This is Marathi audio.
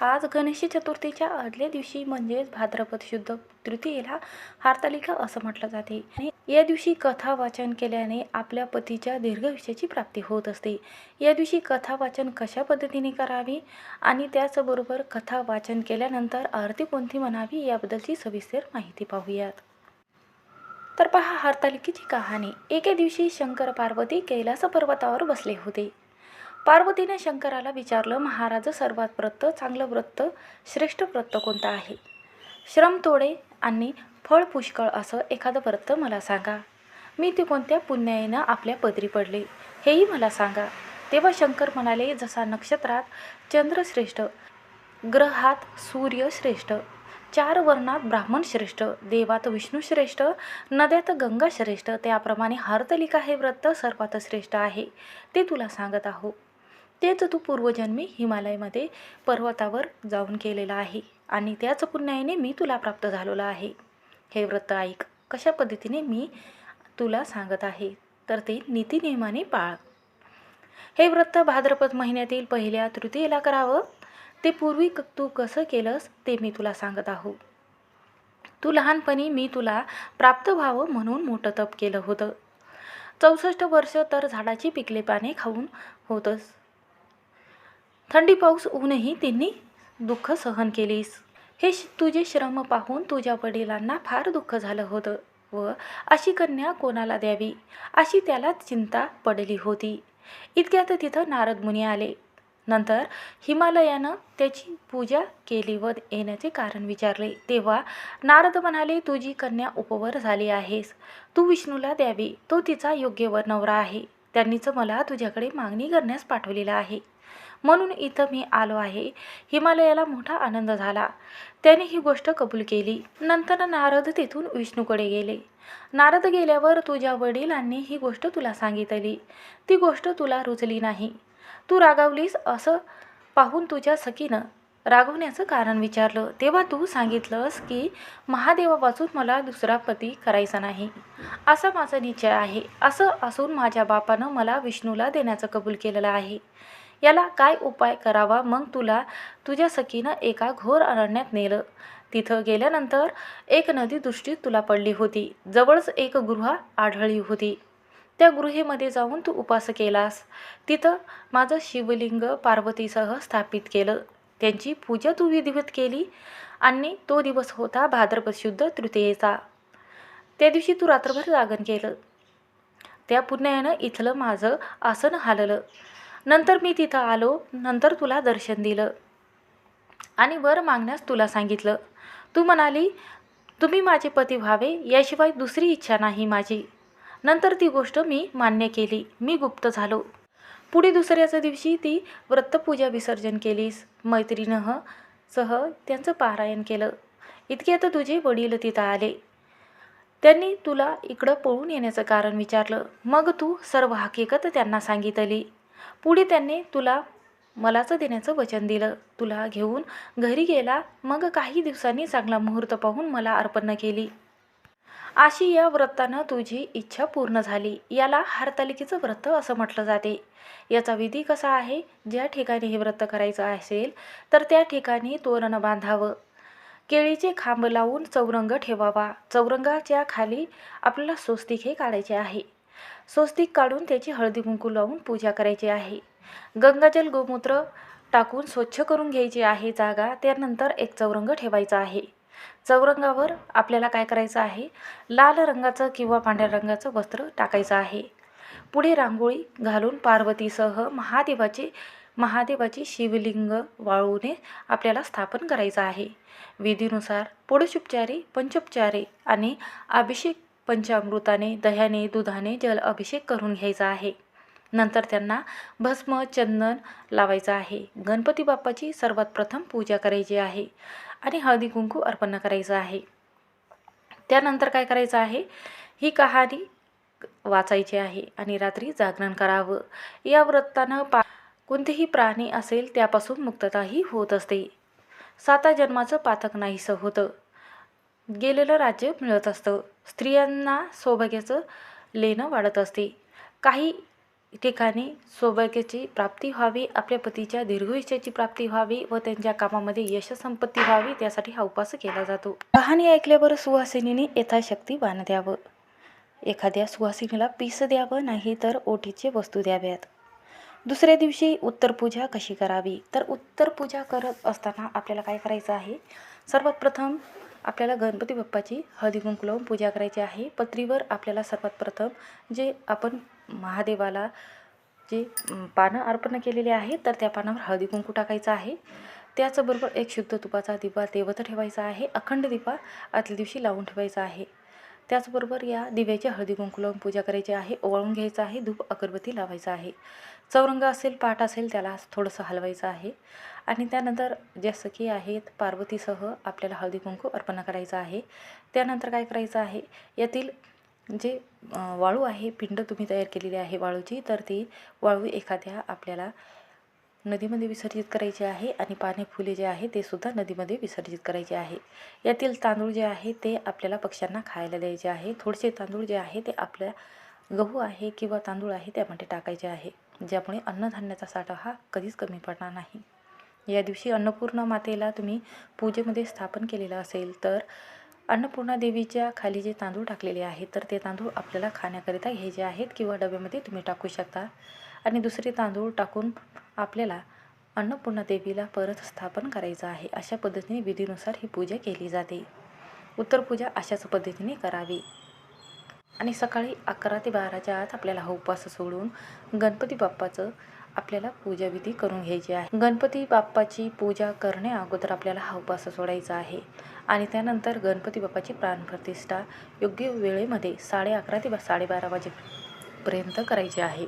आज गणेश चतुर्थीच्या आदल्या दिवशी म्हणजेच भाद्रपद शुद्ध तृतीयेला हारतालिका असं म्हटलं जाते. आणि या दिवशी कथा वाचन केल्याने आपल्या पतीच्या दीर्घायुष्याची प्राप्ती होत असते. या दिवशी कथा वाचन कशा पद्धतीने करावी आणि त्याचबरोबर कथा वाचन केल्यानंतर आरती कोणती म्हणावी याबद्दलची सविस्तर माहिती पाहूयात. तर पहा हरतालिकेची कहाणी. एके दिवशी शंकर पार्वती कैलास पर्वतावर बसले होते. पार्वतीने शंकराला विचारलं महाराज सर्वात व्रत चांगलं व्रत श्रेष्ठ व्रत कोणतं आहे? श्रम तोडे आणि फळ पुष्कळ असं एखादं व्रत मला सांगा. मी ते कोणत्या पुण्याईनं आपल्या पदरी पडले हेही मला सांगा. तेव्हा शंकर म्हणाले जसा नक्षत्रात चंद्र श्रेष्ठ ग्रहात सूर्य श्रेष्ठ चार वर्णात ब्राह्मण श्रेष्ठ देवात विष्णू श्रेष्ठ नद्यात गंगा श्रेष्ठ त्याप्रमाणे हरतलिका हे व्रत सर्वात श्रेष्ठ आहे ते तुला सांगत आहो. तेच तू पूर्वजन्मी हिमालयामध्ये पर्वतावर जाऊन केलेलं आहे आणि त्याच पुण्याने मी तुला प्राप्त झालेलं आहे. हे व्रत ऐक. कशा पद्धतीने मी तुला सांगत आहे? तर ते नीतिनियमाने पाळ. हे व्रत भाद्रपद महिन्यातील पहिल्या तृतीयेला करावं. ते पूर्वी क- तू कसं केलंस ते मी तुला सांगत आहो. तू लहानपणी मी तुला प्राप्त व्हावं म्हणून मोठं तप केलं होतं. चौसष्ट वर्ष तर झाडाची पिकले पाने खाऊन होतंस. थंडी पाऊस ऊनही त्यांनी दुःख सहन केलीस. हे श- तुझे श्रम पाहून तुझ्या वडिलांना फार दुःख झालं होतं व अशी कन्या कोणाला द्यावी? अशी त्याला चिंता पडली होती. इतक्यात तिथं नारद मुनी आले. नंतर हिमालयानं त्याची पूजा केली व येण्याचे कारण विचारले. तेव्हा नारद म्हणाले तुझी कन्या उपवर झाली आहेस. तू विष्णूला द्यावी. तो तिचा योग्यवर नवरा आहे. त्यांनीच मला तुझ्याकडे मागणी करण्यास पाठवलेलं आहे. म्हणून इथं मी आलो आहे. हिमालयाला मोठा आनंद झाला. त्याने ही गोष्ट कबूल केली. नंतर नारद तेथून विष्णूकडे गेले. नारद गेल्यावर तुझ्या वडिलांनी ही गोष्ट तुला सांगितली. ती गोष्ट तुला रुचली नाही. तू रागावलीस असं पाहून तुझ्या सखीनं रागवण्याचं कारण विचारलं. तेव्हा तू सांगितलंस की महादेवापासून मला दुसरा पती करायचा नाही. असा माझा निश्चय आहे. असं असून माझ्या बापानं मला विष्णूला देण्याचं कबूल केलेलं आहे. याला काय उपाय करावा? मग तुला तुझ्या सखीनं एका घोर अरण्यात नेलं. तिथं गेल्यानंतर एक नदी दृष्टीत तुला पडली होती. जवळच एक गृहा आढळली होती. त्या गृहेमध्ये जाऊन तू उपास केलास. तिथं माझं शिवलिंग पार्वतीसह स्थापित केलं. त्यांची पूजा तू विधिवत केली. आणि तो दिवस होता भाद्रपद शुद्ध तृतीयेचा. त्या दिवशी तू रात्रभर जागरण केलं त्या पुण्यानं इथलं माझं आसन हाललं. नंतर मी तिथं आलो नंतर तुला दर्शन दिलं. आणि वर मागण्यास तुला सांगितलं. तू म्हणाली तुम्ही माझे पती व्हावे याशिवाय दुसरी इच्छा नाही माझी. नंतर ती गोष्ट मी मान्य केली. मी गुप्त झालो. पुढे दुसऱ्याच्या दिवशी ती व्रतपूजा विसर्जन केलीस. मैत्रिणह सह त्यांचं पारायण केलं. इतके आता तुझे वडील तिथं आले. त्यांनी तुला इकडं पळून येण्याचं कारण विचारलं. मग तू सर्व हकीकत त्यांना सांगितली. पुढे त्यांनी तुला मलाच देण्याचं वचन दिलं. तुला घेऊन घरी गेला. मग काही दिवसांनी चांगला मुहूर्त पाहून मला अर्पण केली. अशी या व्रतानं तुझी इच्छा पूर्ण झाली. याला हरतालिकेचं व्रत असं म्हटलं जाते. याचा विधी कसा आहे? ज्या ठिकाणी हे व्रत करायचं असेल तर त्या ठिकाणी तोरण बांधावं. केळीचे खांब लावून चौरंग ठेवावा. चौरंगाच्या खाली आपल्याला स्वस्तिक हे काढायचे आहे. स्वस्तिक काढून त्याची हळदी कुंकू लावून पूजा करायची आहे. गंगाजल गोमूत्र टाकून स्वच्छ करून घ्यायची आहे जागा. त्यानंतर एक चौरंग ठेवायचा आहे. चौरंगावर आपल्याला काय करायचं आहे? लाल रंगाचं किंवा पांढऱ्या रंगाचं वस्त्र टाकायचं आहे. पुढे रांगोळी घालून पार्वतीसह महादेवाचे महादेवाची शिवलिंग वाळूने आपल्याला स्थापन करायचं आहे. विधीनुसार पुरुषोपचारी पंचोपचारी आणि अभिषेक पंचामृताने दह्याने दुधाने जल अभिषेक करून घ्यायचा आहे. नंतर त्यांना भस्म चंदन लावायचं आहे. गणपती बाप्पाची सर्वात प्रथम पूजा करायची आहे. आणि हळदी कुंकू अर्पण करायचं आहे. त्यानंतर काय करायचं आहे? ही कहाणी वाचायची आहे आणि रात्री जागरण करावं. या व्रतानं पा कोणतेही प्राणी असेल त्यापासून मुक्तताही होत असते. साता जन्माचं पातक नाहीसं होतं. गेलेलं राज्य मिळत असतं. स्त्रियांना सौभाग्याचं लेणं वाढत असते. काही ठिकाणी सौभाग्याची प्राप्ती व्हावी आपल्या पतीच्या दीर्घायुष्याची प्राप्ती व्हावी व त्यांच्या कामामध्ये यश संपत्ती व्हावी त्यासाठी हा उपास केला जातो. कहाणी ऐकल्यावर सुवासिनीने यथाशक्ती बाण द्यावं एखाद्या सुवासिनीला पीस द्यावं नाही तर ओटीचे वस्तू द्याव्यात. दुसऱ्या दिवशी उत्तर पूजा कशी करावी? तर उत्तर पूजा करत असताना आपल्याला काय करायचं आहे? सर्वात प्रथम आपल्याला गणपती बाप्पाची हळदी कुंकू लावून पूजा करायची आहे. पत्रीवर आपल्याला सर्वात प्रथम जे आपण महादेवाला जी पानं अर्पण केलेले आहे तर त्या पानावर हळदी कुंकू टाकायचं आहे. त्याचबरोबर एक शुद्ध तुपाचा दिवा तेवत ठेवायचा आहे. अखंड दिवा आदल्या दिवशी लावून ठेवायचा आहे. त्याचबरोबर या दिव्याची हळदी कुंकू लावून पूजा करायची आहे. ओवाळून घ्यायचं आहे. धूप अगरबत्ती लावायचा आहे. चौरंग असेल पाट असेल त्याला थोडंसं हलवायचं आहे. आणि त्यानंतर ज्या सखी आहेत पार्वतीसह आपल्याला हळदी कुंकू अर्पण करायचं आहे. त्यानंतर काय करायचं आहे? यातील म्हणजे, जे वाळू आहे पिंड तुम्ही तयार केलेली आहे वाळूची तर ती वाळू एखाद्या आपल्याला नदीमध्ये विसर्जित करायचे आहे आणि पाने फुले जे आहे ते सुद्धा नदीमध्ये विसर्जित करायचे आहे. यातील तांदूळ जे आहे ते आपल्याला पक्ष्यांना खायला द्यायचे आहे. थोडेसे तांदूळ जे आहे ते आपल्या गहू आहे किंवा तांदूळ आहे त्यामध्ये टाकायचे आहे ज्यामुळे अन्नधान्याचा साठा हा कधीच कमी पडणार नाही. या दिवशी अन्नपूर्णा मातेला तुम्ही पूजेमध्ये स्थापन केलेलं असेल तर अन्नपूर्णा देवीच्या खाली जे तांदूळ टाकलेले आहेत तर ते तांदूळ आपल्याला खाण्याकरिता घ्यायचे आहेत किंवा डब्यामध्ये तुम्ही टाकू शकता. आणि दुसरे तांदूळ टाकून आपल्याला अन्नपूर्णा देवीला परत स्थापन करायचं आहे. अशा पद्धतीने विधीनुसार ही पूजा केली जाते. उत्तर पूजा अशाच पद्धतीने करावी. आणि सकाळी अकरा ते बाराच्या आत आपल्याला हा उपवास सोडून गणपती बाप्पाचं आपल्याला पूजाविधी करून घ्यायची आहे. गणपती बाप्पाची पूजा करण्या अगोदर आपल्याला हा उपास सोडायचा आहे. आणि त्यानंतर गणपती बाप्पाची प्राणप्रतिष्ठा योग्य वेळेमध्ये साडे अकरा ते बा साडेबारा वाजेपर्यंत करायची आहे.